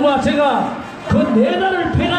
시민들과 제가 그 내나를 폐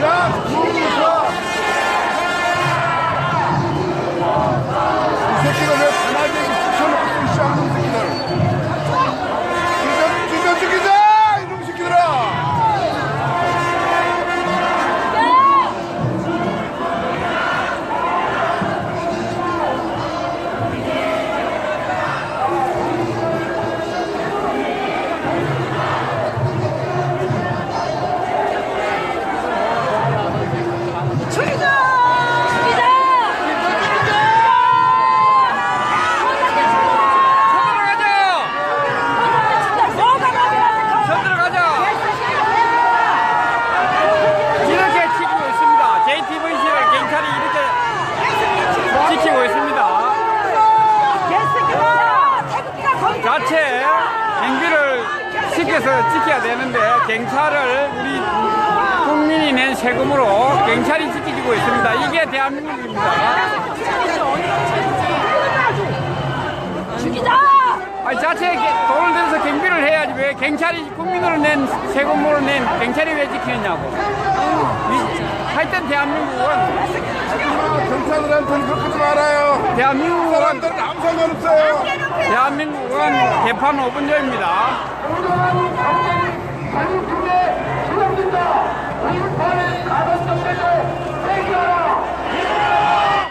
이 시켜서 지켜야 되는데 경찰을 우리 국민이 낸 세금으로 경찰이 지켜주고 있습니다. 이게 대한민국입니다. 죽이자! 아니 자체 게- 돈을 들여서 경비를 해야지 왜 경찰이 국민으로 낸 세금으로 낸 경찰이 왜 지키느냐고. 이- 하여튼 대한민국은 경찰들한테는 그렇게 하지 말아요. 대한민국은 대한민국은 개판 5분조입니다.